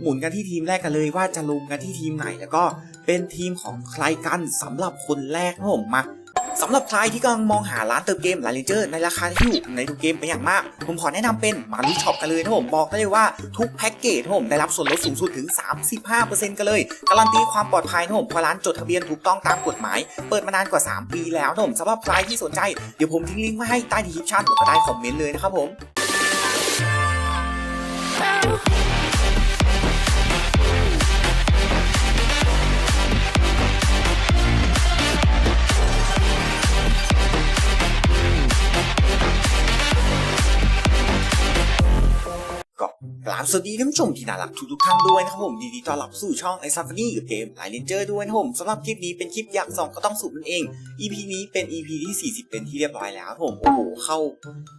หมุนกันที่ทีมแรกกันเลยว่าจะลงกันที่ทีมไหนแล้วก็เป็นทีมของใครกันสำหรับคนแรกนะผมมาสำหรับใครที่กำลังมองหาร้านเติมเกมลาเลนเจอร์ในราคาที่ถูกในทุกเกมเป็นอย่างมาก ผมขอแนะนำเป็นมารูช็อปกันเลยนะผมบอกได้เลยว่าทุกแพ็กเกจนะผมได้รับส่วนลดสูงสุดถึง 35%กันเลย การันตีความปลอดภัยนะผมเพราะร้านจดทะเบียนถูกต้องตามกฎหมาย เปิดมานานกว่า 3 ปีแล้วนะผมสำหรับใครที่สนใจเดี๋ยวผมทิ้งลิงก์ไว้ให้ใต้ดีคริปชั่นแล้วก็ใต้คอมเมนต์เลยนะครับผมาบสวัสดีท่านผู้ชมที่น่ารักทุกทุกๆท่านด้วยนะครับผมยินดีต้อนรับสู่ช่องไอซัฟฟานี่กับเกมไลเลนเจอร์ด้วยนะครับผมสำหรับคลิปนี้เป็นคลิปอยากส่องก็ต้องสูบนั่นเอง EP นี้เป็น EP ที่ 40 เป็นที่เรียบร้อยแล้วครับผมโอ้โหเข้า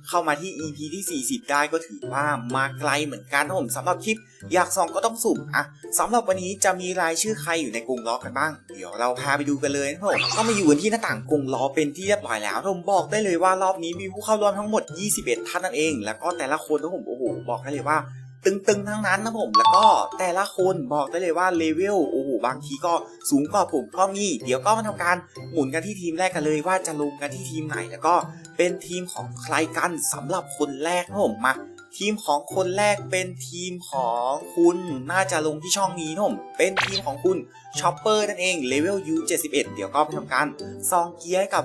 เข้ามาที่ EP ที่ 40 ได้ก็ถือว่ามาไกลเหมือนกันครับผมสำหรับคลิปอยากส่องก็ต้องสุ่มอะสำหรับวันนี้จะมีรายชื่อใครอยู่ในกรงล้อกันบ้าง เดี๋ยวเราพาไปดูกันเลยนะครับผมก็มาอยู่กันที่หน้าต่างกรงล้อเป็นที่เรียบร้อยแล้วผมบอกได้เลยว่ารอบนี้มีผู้เข้าร่วมทั้งหมด 21 ท่านนั่นเอง แล้วก็แต่ละคนนะผมโอ้โหบอกได้เลยว่า ตึงๆ ทั้งนั้นนะผม แล้วก็แต่ละคนบอกได้เลยว่าเลเวลโอ้โหบางทีก็สูงกว่าผมก็มีเดี๋ยวก็มาทำการหมุนกันที่ทีมแรกกันเลยว่าจะลงกันที่ทีมไหนแล้วก็เป็นทีมของใครกันสำหรับคนแรกนะผมมาทีมของคนแรกเป็นทีมของคุณน่าจะลงที่ช่องนี้นะผมเป็นทีมของคุณชอปเปอร์นั่นเองเลเวล U 71เดี๋ยวก็ไปทำการซองเกียร์กับ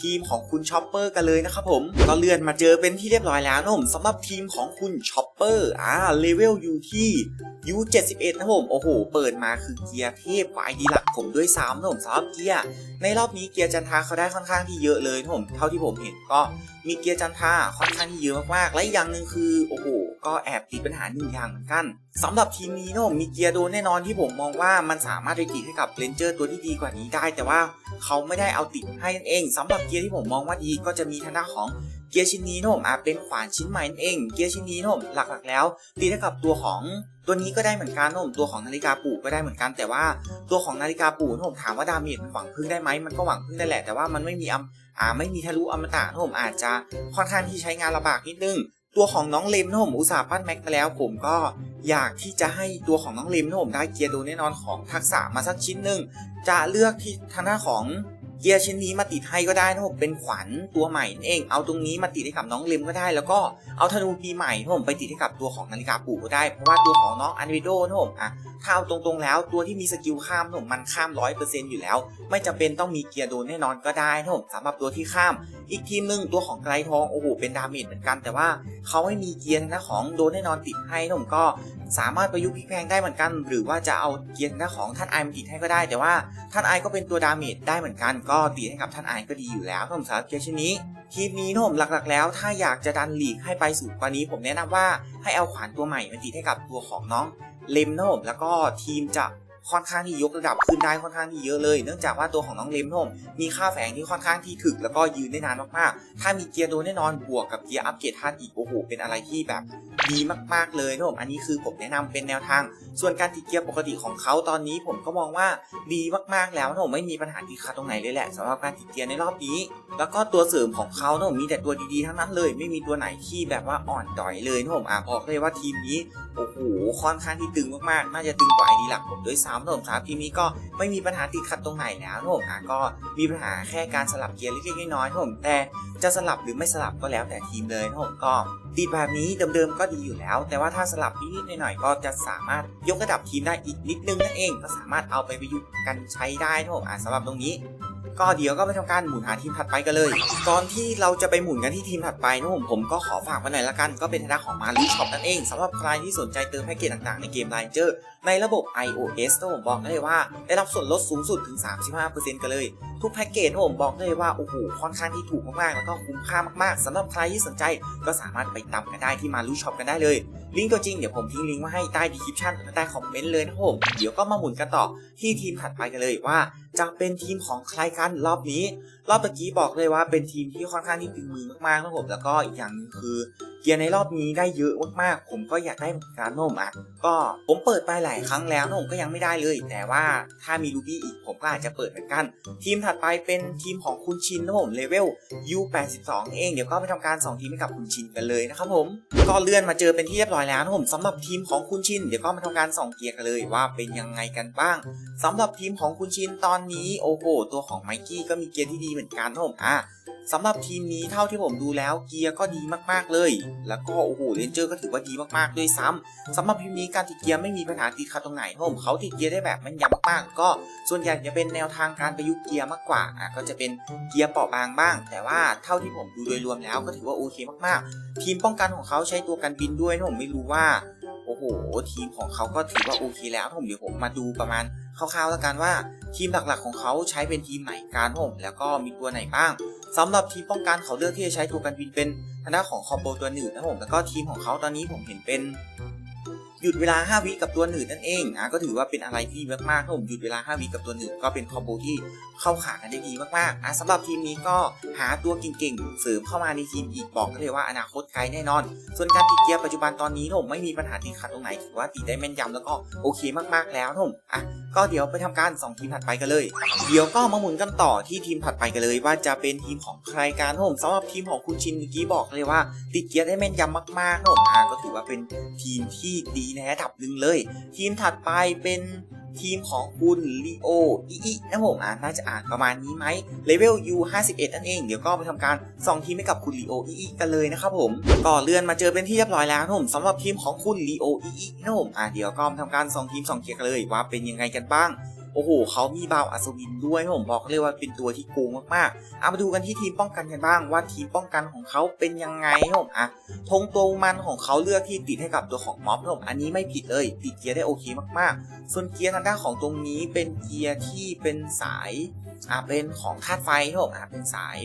ทีมของคุณช็อปเปอร์กันเลยนะครับผมก็เลื่อนมาเจอเป็นที่เรียบร้อยแล้วนะผมสำหรับทีมของคุณช็อปเปอร์อ่าเลเวลอยู่ที่ U71 นะผมโอ้โห เปิดมาคือเกียร์เทพวายดีหลักผมด้วยซ้ำนะผมสำหรับเกียร์ในรอบนี้เกียร์จันทาเขาได้ค่อนข้างที่เยอะเลยนะผมเท่าที่ผมเห็นก็ มีเกียร์จันทาค่อนข้างที่เยอะมากๆ และอย่างหนึ่งคือ โอ้โห ก็แอบติดปัญหาหนึ่งอย่างเหมือนกันสำหรับทีมนี้นะผมมีเกียร์โดนแน่นอนที่ผมมองว่ามันสามารถไปติดให้กับเลนเจอร์ตัวที่ดีกว่านี้ได้ แต่ว่าเขาไม่ได้เอาติดให้นั่นเองสำหรับเกียร์ที่ผมมองว่าดีก็จะมีทางด้านของเกียร์ชิ้นนี้นะผมอะเป็นขวานชิ้นใหม่นั่นเอง เกียร์ชิ้นนี้นะผมหลักๆแล้ว ตีให้กับตัวของ ตัวนี้ก็ได้เหมือนกันนะผมตัวของนาฬิกาปู่ก็ได้เหมือนกัน แต่ว่าตัวของนาฬิกาปู่นะผมถามว่าดาเมจมันหวังพึ่งได้ไหมมันก็หวังพึ่งได้แหละแต่ว่ามันไม่มีอำอ่าไม่มีทะลุอมตะนะผมอาจจะค่อนข้างที่ใช้งานลำบากนิดนึงตัวของน้องเลมนะผมอุตส่าห์ปั้นแม็กมาแล้ว ผมก็อยากที่จะให้ตัวของน้องเลมนะผมได้เกียร์โดนแน่นอนของทักษะมาสักชิ้นหนึ่งจะเลือกที่ทางหน้านของ กียร์ชิ้นนี้มาติดให้ก็ได้นะผมเป็นขวัญตัวใหม่นั่นเอง เอาตรงนี้มาติดให้กับน้องเลมก็ได้ แล้วก็เอาธนูปีใหม่นะผมไปติดให้กับตัวของนาฬิกาปู่ก็ได้ เพราะว่าตัวของน้องอันวิโดนะผมอะถ้าเอาตรงๆแล้วตัวที่มีสกิลข้ามนะผมมันข้ามร้อยเปอร์เซ็นต์อยู่แล้ว ไม่จำเป็นต้องมีเกียร์โดนแน่นอนก็ได้นะผมสำหรับตัวที่ข้าม อีกทีมหนึ่งตัวของไกลทองโอ้โหเป็นดาเมจเหมือนกัน แต่ว่าเขาไม่มีเกียร์นะของโดนแน่นอนติดให้นะผมก็สามารถประยุกต์พลิกแพงได้เหมือนกัน หรือว่าจะเอาเกียร์นะของท่านไอมาติดให้ก็ได้ แต่ว่าท่านไอก็เป็นตัวดาเมจได้เหมือนกันก็ติดให้กับท่านไอก็ดีอยู่แล้วนผมสำหรับเกียร์ชิ้นนี้ทีมนี้นผมหลักๆ แล้ว ถ้าอยากจะดันหลีกให้ไปสู่กว่านี้ ผมแนะนำว่าให้เอาขวานตัวใหม่มาติดให้กับตัวของน้องเลมนะผมแล้วก็ทีมจะค่อนข้างที่ยกระดับขึ้นได้ค่อนข้างที่เยอะเลย เนื่องจากว่าตัวของน้องเลมนผมมีค่าแฝงที่ค่อนข้างที่ถึก แล้วก็ยืนได้นานมากๆ ถ้ามีเกียร์โดนแน่นอนบวกกับเกียร์อัปเกรดท่านอีกโอ้โหเป็นอะไรที่แบบ ดีมากๆเลยนะผมอันนี้คือผมแนะนำเป็นแนวทาง ส่วนการติดเกียร์ปกติของเขาตอนนี้ผมก็มองว่าดีมากๆแล้วนะผมไม่มีปัญหาที่ขาดตรงไหนเลยแหละสำหรับการติดเกียร์ในรอบนี้ แล้วก็ตัวเสริมของเขานะผมมีแต่ตัวดีๆทั้งนั้นเลย ไม่มีตัวไหนที่แบบว่าอ่อนด้อยเลยนะผมอะบอกเลยว่าทีมนี้โอ้โหค่อนข้างที่ตึงมากๆ น่าจะตึงกว่าไอดีหลักผมด้วยซ้ำนะผมครับทีมนี้ก็ไม่มีปัญหาติดขัดตรงไหนแล้วนะผมอะก็มีปัญหาแค่การสลับเกียร์เล็กๆน้อยๆนะผมแต่จะสลับหรือไม่สลับก็แล้วแต่ทีมเลยนะผมก็ ดีดแบบนี้เดิมๆก็ดีอยู่แล้ว แต่ว่าถ้าสลับนิดๆหน่อยๆก็จะสามารถยกระดับทีมได้อีกนิดนึงนั่นเอง ก็สามารถเอาไปประยุกต์กันใช้ได้นะผมอะสำหรับตรงนี้ ก็เดี๋ยวก็ไปทำการหมุนหาทีมถัดไปกันเลยก่อนที่เราจะไปหมุนกันที่ทีมถัดไปนะผมผมก็ขอฝากไว้หน่อยละกัน ก็เป็นทางด้านของมารีช็อปนั่นเองสำหรับใครที่สนใจเติมแพ็กเกจต่างๆในเกมไลน์เจอร์ในระบบ iOS นะผมบอกได้เลยว่า ได้รับส่วนลดสูงสุดถึง 35%กันเลย ทุกแพ็กเกจนะผมบอกได้เลยว่าโอ้โหค่อนข้างที่ถูกมากๆแล้วก็คุ้มค่ามากๆสำหรับใครที่สนใจก็สามารถไปตากันได้ที่มารูช็อปกันได้เลยลิงก์ตัวจริงเดี๋ยวผมทิ้งลิงก์มาให้ใต้ดีคริปชั่นใต้คอมเมนต์เลยนะผมเดี๋ยวก็มาหมุนกันต่อที่ทีมถัดไปกันเลยว่า จะเป็นทีมของใครกันกันรอบนี้ รอบเมื่อกี้บอกเลยว่าเป็นทีมที่ค่อนข้างที่ตึงมือมากๆนะผมแล้วก็อีกอย่างหนึงคือ กียร์ในรอบนี้ได้เยอะมากๆ ผมก็อยากได้เหมือนกันนะผมอะก็ผมเปิดไปหลายครั้งแล้วนะผมก็ยังไม่ได้เลย แต่ว่าถ้ามีรูบี้อีกผมก็อาจจะเปิดเหมือนกัน ทีมถัดไปเป็นทีมของคุณชินนะผมเลเวล U82 เองเดี๋ยวก็ไปทำการส่งทีมให้กับคุณชินกันเลยนะครับผมก็เลื่อนมาเจอเป็นที่เรียบร้อยแล้วนะผมสำหรับทีมของคุณชินเดี๋ยวก็มาทำการสองเกียร์กันเลยว่าเป็นยังไงกันบ้างสำหรับทีมของคุณชินตอนนี้โอ้โหตัวของไมกี้ก็มีเกียร์ที่ดีเหมือนกันนะผมอะ สำหรับทีมนี้เท่าที่ผมดูแล้วเกียร์ก็ดีมากๆเลย แล้วก็โอ้โหเรนเจอร์ก็ถือว่าดีมากๆด้วยซ้ำสำหรับทีมนี้การติดเกียร์ไม่มีปัญหาติดขัดตรงไหนนะผมเขาติดเกียร์ได้แบบแมันยำมากๆ ก็ส่วนใหญ่จะเป็นแนวทางการประยุกต์เกียร์มากกว่าอะก็จะเป็นเกียร์เปราะบางบ้าง แต่ว่าเท่าที่ผมดูโดยรวมแล้วก็ถือว่าโอเคมากๆ ทีมป้องกันของเขาใช้ตัวกันบินด้วยนะผมไม่รู้ว่าโอ้โห ทีมของเขาก็ถือว่าโอเคแล้วผมเดี๋ยวผมมาดูประมาณคร่าวๆแล้วกันว่า ทีมหลักๆของเขาใช้เป็นทีมไหนกันผมแล้วก็มีตัวไหนบ้าง สำหรับทีมป้องกันเขาเลือกที่จะใช้ตัวกันบินเป็นทางด้านของคอมโบตัวหนึ่งนะผมแล้วก็ทีมของเขาตอนนี้ผมเห็นเป็น หยุดเวลา 5 วิกับตัวหนึ่งนั่นเองนะก็ถือว่าเป็นอะไรที่ดีมากๆนะผมหยุดเวลา 5 วิกับตัวหนึ่งก็เป็นคอมโบที่เข้าขากันได้ดีมากๆอะสำหรับทีมนี้ก็หาตัวเก่งๆเสริมเข้ามาในทีมอีกบอกเลยว่าอนาคตไกลแน่นอน ส่วนการติดเกียร์ปัจจุบันตอนนี้ผมไม่มีปัญหาติดขัดตรงไหนถือว่าติดได้แม่นยำแล้วก็โอเคมากๆแล้วนะผมอะ ก็เดี๋ยวไปทำการ 2 ทีมถัดไปกันเลย เดี๋ยวก็มาหมุนกันต่อที่ทีมถัดไปกันเลย ว่าจะเป็นทีมของใครกันผมสำหรับทีมของคุณชินเมื่อกี้บอกเลยว่า ติดเกียร์ได้แม่นยำมากๆนะผมอะก็ถือว่าเป็นทีมที่ดีในระดับหนึ่งเลย ทีมถัดไปเป็น ทีมของคุณลีโออีอีนะผมอ่านน่าจะอ่านประมาณนี้ไหมเลเวล U 51นั่นเอง เดี๋ยวก็ไปทำการส่องทีมให้กับคุณลีโออีอีกันเลยนะครับผมก็เลื่อนมาเจอเป็นที่เรียบร้อยแล้วนะผมสำหรับทีมของคุณลีโออีอีนะผมอ่าเดี๋ยวก็มาทำการส่องทีมส่องเกียร์กันเลยว่าเป็นยังไงกันบ้าง โอ้โหเขามีบาวอัศวินด้วยผมบอกเลยว่าเป็นตัวที่โกงมากๆเอามาดูกันที่ทีมป้องกันกันบ้างว่าทีมป้องกันของเขาเป็นยังไงผมอะธงตัวมันของเขาเลือกที่ติดให้กับตัวของม็อบผมอันนี้ไม่ผิดเลย ติดเกียร์ได้โอเคมากๆ ส่วนเกียร์ทางด้านของตรงนี้เป็นเกียร์ที่เป็นสายอ่าเป็นของธาตุไฟผมอ่าเป็นสาย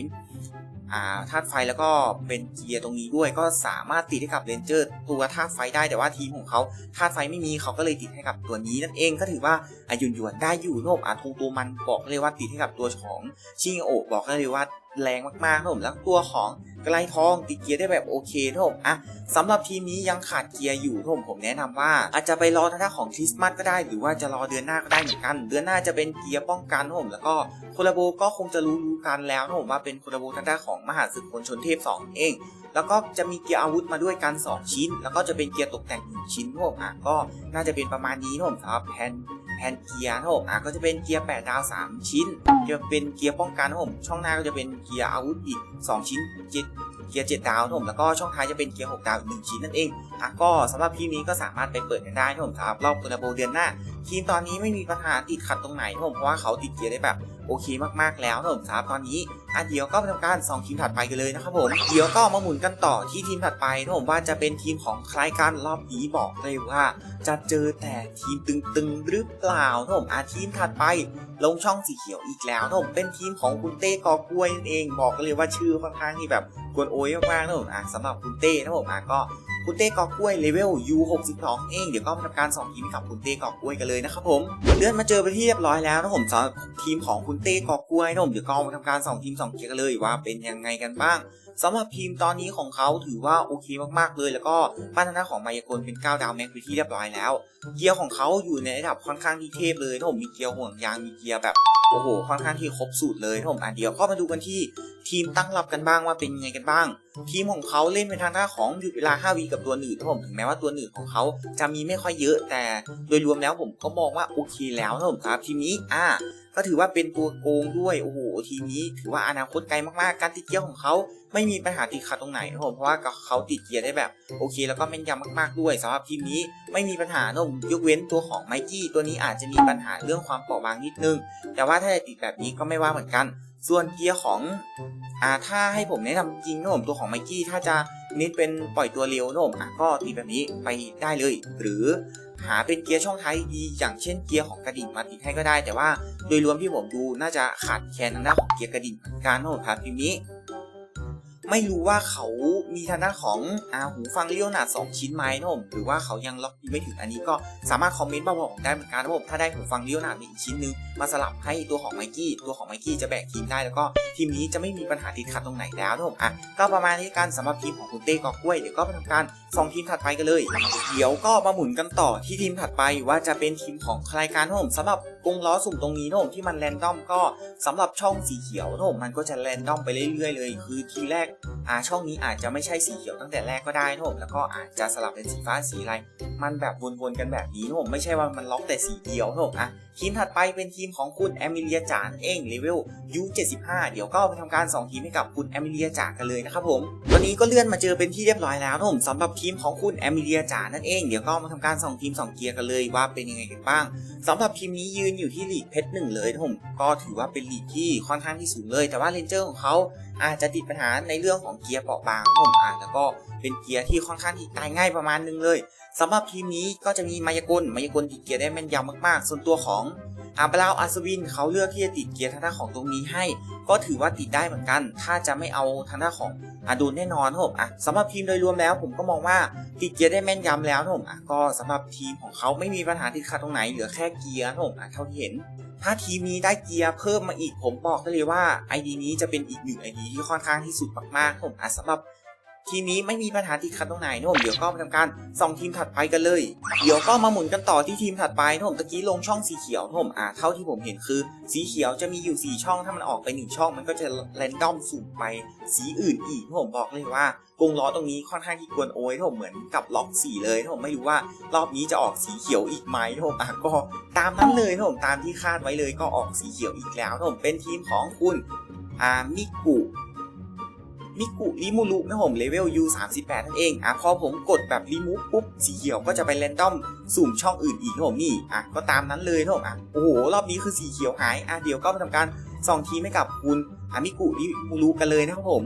ธาตุไฟแล้วก็เป็นเกียร์ตรงนี้ด้วย ก็สามารถติดให้กับเรนเจอร์ตัวธาตุไฟได้แต่ว่าทีมของเขาธาตุไฟไม่มีเขาก็เลยติดให้กับตัวนี้นั่นเองก็ถือว่าอายุนยวนได้อยู่นบอาทงตัวมันบอกเลยว่าติดให้กับตัวของชิงโอบอกเลยว่า แรงมากๆนะผมแล้วตัวของไกลทองติดเกียร์ได้แบบโอเคนะผมอะสำหรับทีมนี้ยังขาดเกียร์อยู่นะผมผมแนะนำว่า อาจจะไปรอทางด้านของคริสต์มาสก็ได้ หรือว่าจะรอเดือนหน้าก็ได้เหมือนกัน เดือนหน้าจะเป็นเกียร์ป้องกันนะผมแล้วก็โคลาโบก็คงจะรู้รู้กันแล้วนะผมว่าเป็นโคลาโบทางด้านของมหาศึกคนชนเทพ2เอง แล้วก็จะมีเกียร์อาวุธมาด้วยกัน 2 ชิ้น แล้วก็จะเป็นเกียร์ตกแต่ง1ชิ้นนะผมอะก็น่าจะเป็นประมาณนี้นะผมสำหรับแผนแผนเกียร์นะผมอะก็จะเป็นเกียร์8ดาว 3 ชิ้น จะเป็นเกียร์ป้องกันนะผมช่องหน้าก็จะเป็นเกียร์อาวุธอีก 2 ชิ้นเจ็ดเกียร์7ดาวนะผมแล้วก็ช่องท้ายจะเป็นเกียร์6ดาวอีก1ชิ้นนั่นเองอะก็สำหรับทีมนี้ก็สามารถไปเปิดกันได้นะผมครับรอบคุณโบเดือนหน้าทีมตอนนี้ไม่มีปัญหาติดขัดตรงไหนนะผมเพราะว่าเขาติดเกียร์ได้แบบ โอเคมากๆแล้วนะผมครับตอนนี้อะเดี๋ยวก็ไปทำการส่องทีมถัดไปกันเลยนะครับผมเดี๋ยวก็มาหมุนกันต่อที่ทีมถัดไปนะผมว่าจะเป็นทีมของใครกันรอบนี้บอกเลยว่า จะเจอแต่ทีมตึงๆหรือเปล่านะผมอาทีมถัดไปลงช่องสีเขียวอีกแล้วนะผมเป็นทีมของคุณเต้กอกล้วยนั่นเองบอกเลยว่าชื่อค่อนข้างที่แบบกวนโอยมากๆนะผมอะสำหรับคุณเต้นะผมอะก็ คุณเต้กอกล้วยเลเวล U62 เองเดี๋ยวก็มาทำการส่องทีมกับคุณเต้กอกล้วยกันเลยนะครับผมเลื่อนมาเจอไปที่เรียบร้อยแล้วนะผมสำหรับทีมของคุณเต้กอกล้วยนะผมเดี๋ยวก็มาทำการส่องทีมส่องเกียร์กันเลยว่าเป็นยังไงกันบ้างสำหรับทีมตอนนี้ของเขาถือว่าโอเคมากๆเลย แล้วก็พัฒนาของมายากลเป็น 9 ดาวแม็กไปนที่เรียบร้อยแล้ว เกียร์ของเขาอยู่ในระดับค่อนข้างที่เทพเลยนะผมมีเกียร์ห่วงยางมีเกียร์แบบโอ้โหค่อนข้างที่ครบสูตรเลยนะผมอะเดี๋ยวก็มาดูกันที่ทีมตั้งรับกันบ้างว่าเป็นยังไงกันบ้าง ทีมของเขาเล่นเป็นทางด้าของหยุดเวลา 5วิกับตัวหนืดนะผมถึงแม้ว่าตัวหนืดของเขาจะมีไม่ค่อยเยอะแต่โดยรวมแล้วผมก็มองว่าโอเคแล้วนะผมครับทีมนี้อ่าก็ถือว่าเป็นตัวโกงด้วยโอ้โหทีนี้ถือว่าอนาคตไกลมากๆ การติดเกียร์ของเขาไม่มีปัญหาติดขัดตรงไหนนะผมเพราะว่าเขาติดเกียร์ได้แบบโอเค แล้วก็แม่นยำมากๆด้วยสำหรับทีมนี้ไม่มีปัญหานะผมยกเว้นตัวของไมกี้ตัวนี้อาจจะมีปัญหาเรื่องความเปราะบางนิดนึง แต่ว่าถ้าจะติดแบบนี้ก็ไม่ว่าเหมือนกัน ส่วนเกียร์ของอ่าถ้าให้ผมแนะนำจริงนะผมตัวของไมกี้ถ้าจะน้นเป็นปล่อยตัวเร็วนะผมอะก็ติดแบบนี้ไปได้เลย หรือ หาเป็นเกียร์ช่องท้ายดีอย่างเช่นเกียร์ของกระดิ่งมาติดให้ก็ได้ แต่ว่าโดยรวมที่ผมดูน่าจะขาดแคลนทางด้านของเกียร์กระดิ่งเหมือนกันนะผมครับทีมนี้ ไม่รู้ว่าเขามีทางด้านของอาหูฟังเลี้ยวหนาสองชิ้นไหมนะผมหรือว่าเขายังล็อกไม่ถึงอันนี้ก็สามารถคอมเมนต์มาบอกได้เหมือนกันนะผมถ้าได้หูฟังเลี้ยวหนาอีกชิ้นนึงมาสลับให้ตัวของไมกี้ตัวของไมกี้จะแบกทีมได้แล้วก็ทีมนี้จะไม่มีปัญหาติดขัดตรงไหนแล้วนะผมอะก็ประมาณนี้กันสำหรับทีมของคุณเต้กอกล้วยเดี๋ยวก็ไปทำการส่องทีมถัดไปกันเลย เดี๋ยวก็มาหมุนกันต่อที่ทีมถัดไปว่าจะเป็นทีมของใครกันนะผมสำหรับ กงล้อสุ่มตรงนี้นะผมที่มันแรนดอมก็สำหรับช่องสีเขียวนะผมมันก็จะแรนดอมไปเรื่อยๆเลย คือทีแรกอ่าช่องนี้อาจจะไม่ใช่สีเขียวตั้งแต่แรกก็ได้นะผมแล้วก็อาจจะสลับเป็นสีฟ้าสีอะไร มันแบบวนๆกันแบบนี้นะผมไม่ใช่ว่ามันล็อกแต่สีเดียวนะผมอะทีมถัดไปเป็นทีมของคุณแอมิเลียจานเองเลเวลยู75 เดี๋ยวก็ไปทำการส่องทีมให้กับคุณแอมิเลียจากันเลยนะครับผมวันนี้ก็เลื่อนมาเจอเป็นที่เรียบร้อยแล้วนะผมสำหรับทีมของคุณแอมิเลียจานั่นเองเดี๋ยวก็มาทำการส่องทีมส่องเกียร์กันเลยว่าเป็นยังไงกันบ้างสำหรับทีมนี้ยืนอยู่ที่ลีกเพชรหนึ่งเลยนะผมก็ถือว่าเป็นลีกที่ค่อนข้างที่สูงเลย แต่ว่าเรนเจอร์ของเขาอาจจะติดปัญหาในเรื่องของเกียร์เปราะบางผมอะแล้วก็เป็นเกียร์ที่ค่อนข้างที่ตายง่ายประมาณนึงเลย สำหรับทีมนี้ก็จะมีมายากลมายากลติดเกียร์ได้แม่นยำมากๆ ส่วนตัวของอาบราวอัศวินเขาเลือกที่จะติดเกียร์ทางด้านของตรงนี้ให้ ก็ถือว่าติดได้เหมือนกัน ถ้าจะไม่เอาทางด้านของอาดูนแน่นอนครับอะสำหรับทีมโดยรวมแล้ว ผมก็มองว่าติดเกียร์ได้แม่นยำแล้วครับอะก็สำหรับทีมของเขาไม่มีปัญหาติดขัดตรงไหนเหลือแค่เกียร์ครับอะเท่าที่เห็น ถ้าทีมนี้ได้เกียร์เพิ่มมาอีกผมบอกได้เลยว่า ID นี้จะเป็นอีกหนึ่ง ID ที่ค่อนข้างที่สุดมากๆครับผมอะสำหรับ ทีมนี้ไม่มีปัญหาติดขัดตรงไหนนะผมเดี๋ยวก็มาทำการส่องทีมถัดไปกันเลย เดี๋ยวก็มาหมุนกันต่อที่ทีมถัดไปนะผมตะกี้ลงช่องสีเขียวนะผมอ่าเท่าที่ผมเห็นคือ สีเขียวจะมีอยู่ 4 ช่องถ้ามันออกไป 1 ช่อง มันก็จะแรนดอมสุ่มไปสีอื่นอีกนะผมบอกเลยว่ากงล้อตรงนี้ค่อนข้างที่กวนโอ้ยนะผมเหมือนกับล็อกสีเลยนะผมไม่รู้ว่ารอบนี้จะออกสีเขียวอีกไหมนะผมอะก็ตามนั้นเลยนะผมตามที่คาดไว้เลยก็ออกสีเขียวอีกแล้วนะผมเป็นทีมของคุณอามิกุ มิกุริมูรุนะผมเลเวล U 3 8นั่นเองอะพอผมกดแบบรีมูฟปุ๊บสีเขียวก็จะไปแรนดอมสุ่มช่องอื่นอีกนะผมนี่อะก็ตามนั้นเลยนะผมอะโอ้โหรอบนี้คือสีเขียวหายอะเดี๋ยวก็มาทำการส่องทีมให้กับคุณอามิกุริมูรุกันเลยนะครับผม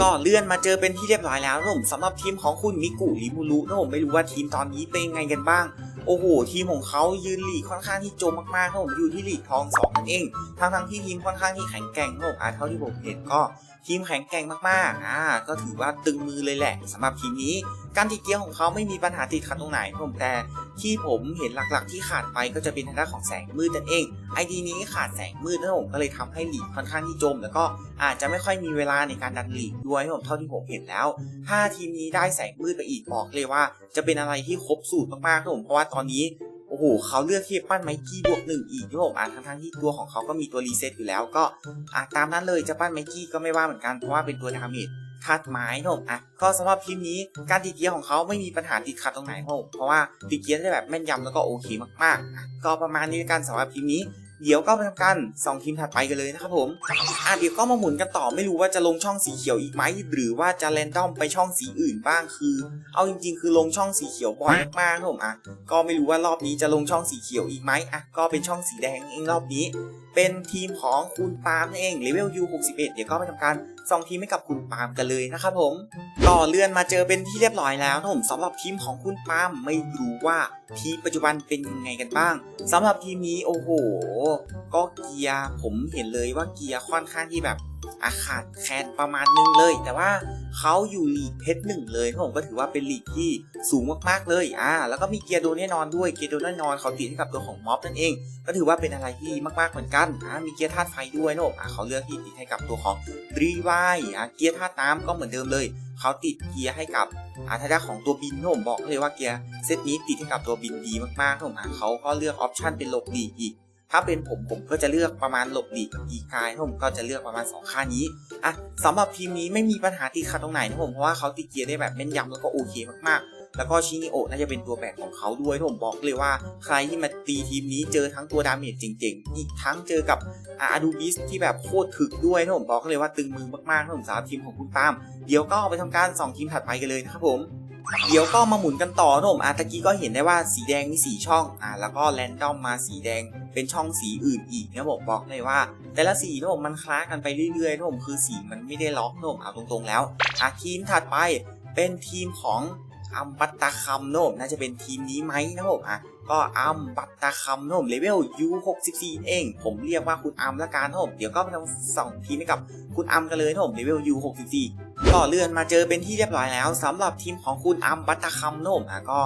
ก็เลื่อนมาเจอเป็นที่เรียบร้อยแล้วนะผมสำหรับทีมของคุณมิกุริมูรุนะผมไม่รู้ว่าทีมตอนนี้เป็นยังไงกันบ้างโอ้โห ทีมของเขายืนหลีกค่อนข้างที่จมมากๆนะผมอยู่ที่หลีกทองสองนั่นเองทั้งทั้งๆที่ทีมค่อนข้างที่แข็งแกร่งนะผมอะเท่าที่ผมเห็นก็ ทีมแข็งแกร่งมากๆ อ่า ก็ถือว่าตึงมือเลยแหละสำหรับทีมนี้ การติดเกียร์ของเขาไม่มีปัญหาติดขัดตรงไหนผมแต่ที่ผมเห็นหลักๆ ที่ขาดไปก็จะเป็นทางด้านของแสงมืดนั่นเองไอดีนี้ขาดแสงมืดนะผมก็เลยทำให้หลีกค่อนข้างที่จม แล้วก็อาจจะไม่ค่อยมีเวลาในการดันหลีกด้วยผมเท่าที่ผมเห็นแล้ว ถ้าทีมนี้ได้แสงมืดไปอีกบอกเลยว่า จะเป็นอะไรที่ครบสูตรมากๆนะผมเพราะว่าตอนนี้ อ้โหเขาเลือกที่ปั้นไมกี้บวกหนึ่งอีกที่ผมอะทั้งทั้งที่ตัวของเขาก็มีตัวรีเซ็ตอยู่แล้วก็อะตามนั้นเลยจะปั้นไมกี้ก็ไม่ว่าเหมือนกันเพราะว่าเป็นตัวดาเมจธาตุไม้นะผมอะก็สำหรับทีมนี้การติดเกียร์ของเขาไม่มีปัญหาติดขัดตรงไหนนะผมเพราะว่าติดเกียร์ได้แบบแม่นยำแล้วก็โอเคมากๆอะก็ประมาณนี้กันสำหรับทีมนี้ เดี๋ยวก็ไปทำการสองทีมถัดไปกันเลยนะครับผมอะเดี๋ยวก็มาหมุนกันต่อไม่รู้ว่าจะลงช่องสีเขียวอีกไหมหรือว่าจะแรนดอมไปช่องสีอื่นบ้างคือ เอาจริง ๆ คือลงช่องสีเขียวบ่อยมากๆนะผมอะก็ไม่รู้ว่ารอบนี้จะลงช่องสีเขียวอีกไหมอะก็เป็นช่องสีแดงเองรอบนี้ เป็นทีมของคุณปาล์มนั่นเองเลเวล U 61 เดี๋ยวก็ไปทำการสองทีมให้กับคุณปาล์มกันเลยนะครับผมก็เลื่อนมาเจอเป็นที่เรียบร้อยแล้วนะผมสำหรับทีมของคุณปาล์มไม่รู้ว่าทีมปัจจุบันเป็นยังไงกันบ้างสำหรับทีมนี้โอ้โหก็เกียร์ผมเห็นเลยว่าเกียร์ค่อนข้างที่แบบอาขาดแคลนประมาณนึงเลย แต่ว่าเขาอยู่ลีกเพชรหนึ่งเลยผมก็ถือว่าเป็นลีกที่สูงมากๆเลยอ่าแล้วก็มีเกียร์โดนแน่นอนด้วยเกียร์โดนแน่นอนเขาติดให้กับตัวของม็อบนั่นเอง ก็ถือว่าเป็นอะไรที่มากๆเหมือนกันอ่ามีเกียร์ธาตุไฟด้วยนะผมอ่าเขาเลือกที่ติดให้กับตัวของรีไวอ่าเกียร์ธาตุน้ำก็เหมือนเดิมเลยเขาติดเกียร์ให้กับอาทางด้านของตัวบินผมบอกเลยว่าเกียร์เซตนี้ติดให้กับตัวบินดีมากๆนะผมอ่าเขาก็เลือกออปชั่นเป็นหลบหลีอีก ถ้าเป็นผมผมก็จะเลือกประมาณหลบหลีกกับอีกายนะผมก็จะเลือกประมาณ 2 ค่านี้อะสำหรับทีมนี้ไม่มีปัญหาติดขัดตรงไหนนะผมเพราะว่าเขาติดเกียร์ได้แบบแม่นยำแล้วก็โอเคมากๆ แล้วก็ชินิโอน่าจะเป็นตัวแบกของเขาด้วยผมบอกเลยว่าใครที่มาตีทีมนี้เจอทั้งตัวดาเมจเจ๋งๆ อีกทั้งเจอกับอาดูบิสที่แบบโคตรถึกด้วยผมบอกเลยว่าตึงมือมากๆนะผมสำหรับทีมของคุณปาม เดี๋ยวก็ไปทำการสองทีมถัดไปกันเลยนะครับผม เดี๋ยวก็มาหมุนกันต่อนะมอาตะกี้ก็เห็นได้ว่าสีแดงมีสีช่องอ่าแล้วก็แรนดอมมาสีแดงเป็นช่องสีอื่นอีกนะผมบอกเลยว่า แต่ละสีนะผมมันคล้ากันไปเรื่อยๆนะผมคือสีมันไม่ได้ล็อกนะผมเอาตรงๆแล้วอะทีมถัดไปเป็นทีมของอัมบัตตาคัมนะผมน่าจะเป็นทีมนี้ไหมนะผมอะก็อัมบัตตาคัมนะผมเลเวล U64 เอง ผมเรียกว่าคุณอัมละกันนะผมเดี๋ยวก็ไปทำสองทีมให้กับคุณอัมกันเลยนะผมเลเวล U64 ต่อเลื่อนมาเจอเป็นที่เรียบร้อยแล้วสำหรับทีมของคุณอัมบัตคัมโนมนะก็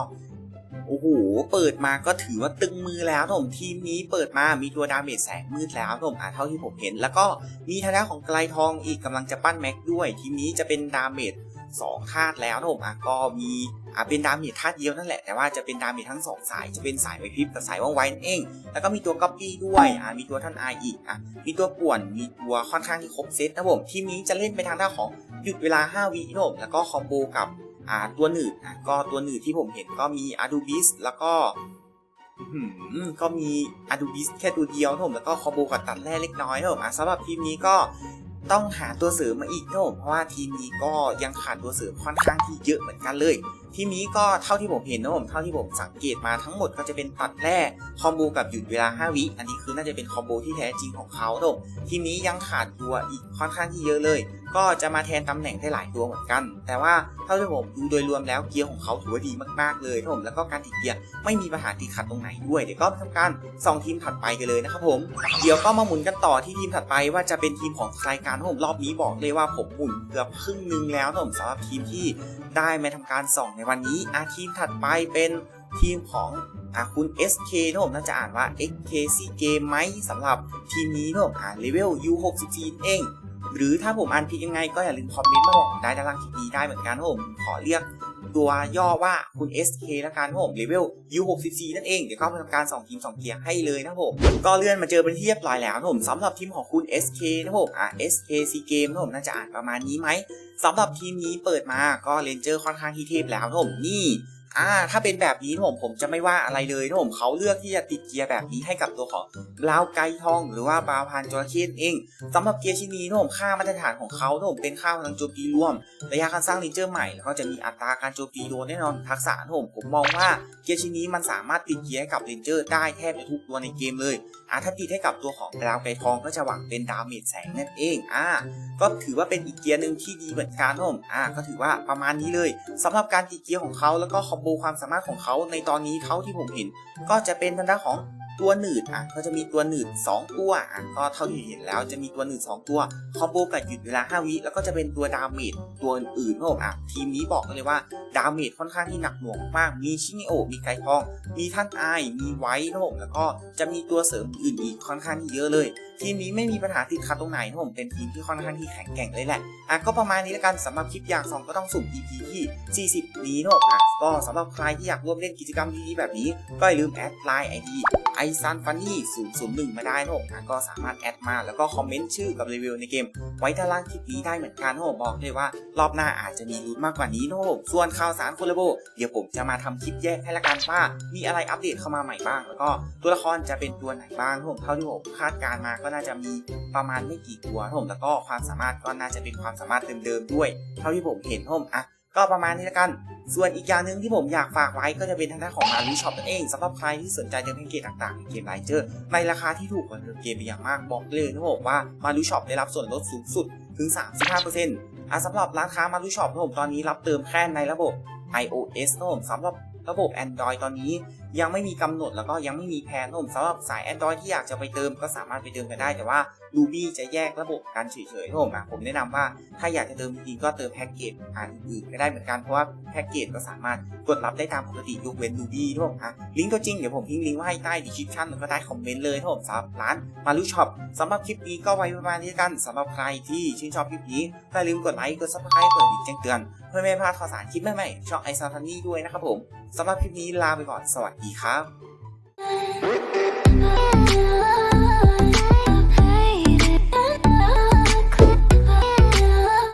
โอ้โห เปิดมาก็ถือว่าตึงมือแล้วผมทีมนี้เปิดมามีตัวดาเมจแสงมืดแล้วผมอ่าเท่าที่ผมเห็น แล้วก็มีทางด้านของไกลทองอีกกำลังจะปั้นแม็กด้วย ทีมนี้จะเป็นดาเมจ สองธาตุแล้วนะผมอะก็มีอะเป็นดาเมจธาตุเดียวนั่นแหละแต่ว่าจะเป็นดาเมจทั้งสองสายจะเป็นสายไวพริบกับสายว่องไวนั่นเอง แล้วก็มีตัวก๊อปปี้ด้วยอะมีตัวท่านอายอีกอะมีตัวป่วนมีตัวค่อนข้างที่ครบเซตนะผมทีมนี้จะเล่นไปทางด้านของหยุดเวลา 5วินะผมแล้วก็คอมโบกับอ่าตัวหนืดอะก็ตัวหนืดที่ผมเห็นก็มีอาดูบิสแล้วก็หือก็มีอาดูบิสแค่ตัวเดียวนะผมแล้วก็คอมโบกับตัดแร่เล็กน้อยนะผมอะสำหรับทีมนี้ก็ ต้องหาตัวเสริมมาอีกนะผมเพราะว่าทีมนี้ก็ยังขาดตัวเสริมค่อนข้างที่เยอะเหมือนกันเลย ทีมนี้ก็เท่าที่ผมเห็นนะผมเท่าที่ผมสังเกตมาทั้งหมดก็จะเป็นตัดแร่คอมโบกับหยุดเวลา 5 วิ อันนี้คือน่าจะเป็นคอมโบที่แท้จริงของเขานะผมทีมนี้ยังขาดตัวอีกค่อนข้างที่เยอะเลย ก็จะมาแทนตำแหน่งได้หลายตัวเหมือนกัน แต่ว่าเท่าที่ผมดูโดยรวมแล้วเกียร์ของเขาถือว่าดีมากๆเลยครับผมแล้วก็การติดเกียร์ไม่มีปัญหาติดขัดตรงไหนด้วย เดี๋ยวก็ทำการส่องทีมถัดไปกันเลยนะครับผมเดี๋ยวก็มาหมุนกันต่อที่ทีมถัดไปว่าจะเป็นทีมของรายการผมรอบนี้บอกเลยว่าผมหมุนเกือบครึ่งหนึงแล้วนะผมสำหรับทีมที่ได้มาทำการส่องในวันนี้อาทีมถัดไปเป็นทีมของอะคุณ SK นะผมน่าจะอ่านว่า XKC Game ไหมสำหรับทีมนี้นะผมอ่านเลเวล U64 เอง หรือถ้าผมอ่านผิดยังไงก็อย่าลืมคอมเมนต์มาบอกได้ด้านล่างคลิปนี้ได้เหมือนกันผมขอเรียกตัวย่อว่าคุณ SK แล้วกันครับผมเลเวล U64 นั่นเอง เดี๋ยวก็มาทำการสองทีม 2เกียร์ให้เลยนะผม ก็เลื่อนมาเจอเป็นที่เรียบร้อยแล้วนะผมสำหรับทีมของคุณ SK นะครับผมอะ SKC Game นะผมน่าจะอ่านประมาณนี้ไหมสำหรับทีมนี้เปิดมาก็เลนเจอร์ค่อนข้างที่เทพแล้วนะผมนี่ อ่า ถ้าเป็นแบบนี้ผมผมจะไม่ว่าอะไรเลยนะผมเขาเลือกที่จะติดเกียร์แบบนี้ให้กับตัวของลาวไกทองหรือว่าบาวพันจระเข้นั่นเองสำหรับเกียร์ชิ้นนี้นะผมค่ามาตรฐานของเขานะผมเป็นค่าพลังโจมตีรวม ระยะการสร้างลินเจอร์ใหม่แล้วก็จะมีอัตราการโจมตีโดนแน่นอนทักษะนะผมผมมองว่าเกียร์ชิ้นนี้มันสามารถติดเกียร์ให้กับเลนเจอร์ได้แทบจะทุกตัวในเกมเลยอ่าถ้าติดให้กับตัวของลาวไกทองก็จะหวังเป็นดาเมจแสงนั่นเองอ่าก็ถือว่าเป็นอีกเกียร์หนึ่งที่ดีเหมือนกันนะผมอ่าก็ถือว่าประมาณนี้เลยสำหรับการติดเกียร์ของเขาแล้วก็คอมโบความสามารถของเขาในตอนนี้เขาที่ผมเห็น ก็จะเป็นทางด้านของ ตัวหนืดอะก็จะมีตัวหนืด 2 ตัวอะก็เท่าที่เห็นแล้วจะมีตัวหนืด 2 ตัวคอมโบกับหยุดเวลา 5 วิแล้วก็จะเป็นตัวดาเมจตัวอื่นๆนะผมอะทีมนี้บอกเลยว่าดาเมจค่อนข้างที่หนักหน่วงมากมีชินิโอมีไกทอง มีท่านอายมีไว้นะผมแล้วก็จะมีตัวเสริมอื่นอีกค่อนข้างที่เยอะเลย ทีมนี้ไม่มีปัญหาติดขัดตรงไหนนะผมเป็นทีมที่ค่อนข้างที่แข็งแกร่งเลยแหละอะก็ประมาณนี้แล้วกันสำหรับคลิปอยากส่องก็ต้องสุ่ม EP ที่ 40 นี้นะผมอะก็สำหรับใครที่อยากร่วมเล่นกิจกรรมดีๆแบบนี้ ก็อย่าลืมแอดไลน์ ID i s u n f u n n y 001 มาได้นะผมก็สามารถแอดมาแล้วก็คอมเมนต์ชื่อกับรีวิวในเกม ไว้ด้านล่างคลิปนี้ได้เหมือนกันนะผมบอกเลยว่ารอบหน้าอาจจะมีลุ้นมากกว่านี้นะผมส่วนข่าวสารโคลาโบเดี๋ยวผมจะมาทำคลิปแยกให้ละกันว่า มีอะไรอัปเดตเข้ามาใหม่บ้าง แล้วก็ตัวละครจะเป็นตัวไหนบ้างนะผมเท่าที่ผมคาดการมาก็น่าจะมีประมาณไม่กี่ตัวครับผมแล้วก็ความสามารถก็น่าจะเป็นความสามารถเดิมๆด้วย เท่าที่ผมเห็นครับผมอะ ก็ประมาณนี้ละกัน ส่วนอีกอย่างหนึ่งที่ผมอยากฝากไว้ก็จะเป็นทางด้านของมารีช็อปนั่นเองสำหรับใครที่สนใจจะเล่นเกมต่างๆในเกมไลเจอร์ ในราคาที่ถูกกว่าเกมไปอย่างมากบอกเลยนะผมว่ามารีช็อปได้รับส่วนลดสูงสุดถึง 35%อะสำหรับร้านค้ามารีช็อปนะผมตอนนี้รับเติมแค่ในระบบ iOS นะผมสำหรับระบบ Android ตอนนี้ยังไม่มีกำหนดแล้วก็ยังไม่มีแผนผมสำหรับสาย Android ที่อยากจะไปเติมก็สามารถไปเติมกันได้ แต่ว่า Ruby จะแยกระบบกันเฉยๆผมอะผมแนะนำว่าถ้าอยากจะเติมจริงๆก็เติมแพ็กเกจอ่านอื่นๆก็ได้เหมือนกันเพราะว่าแพ็กเกจก็สามารถกดรับได้ตามปกติยกเว้น Ruby ทุกคนอะลิงก์ตัวจริงเดี๋ยวผมทิ้งลิงก์ไว้ให้ใต้ description แล้วก็ใต้คอมเมนต์เลยทุกคนสำหรับร้านมารุช็อปสำหรับคลิปนี้ก็ไว้ประมาณนี้กันสำหรับใครที่ชื่นชอบคลิปนี้ก็อย่าลืมกดไลค์กด subscribe กดติดแจ้งเตือนเพื่อไม่พลาดข่าวสารคลิปใหม่ๆช่องไอซาทันนี่ด้วยนะครับผมสำหรับคลิปนี้ลาไปก่อนสวัสดีดีครับ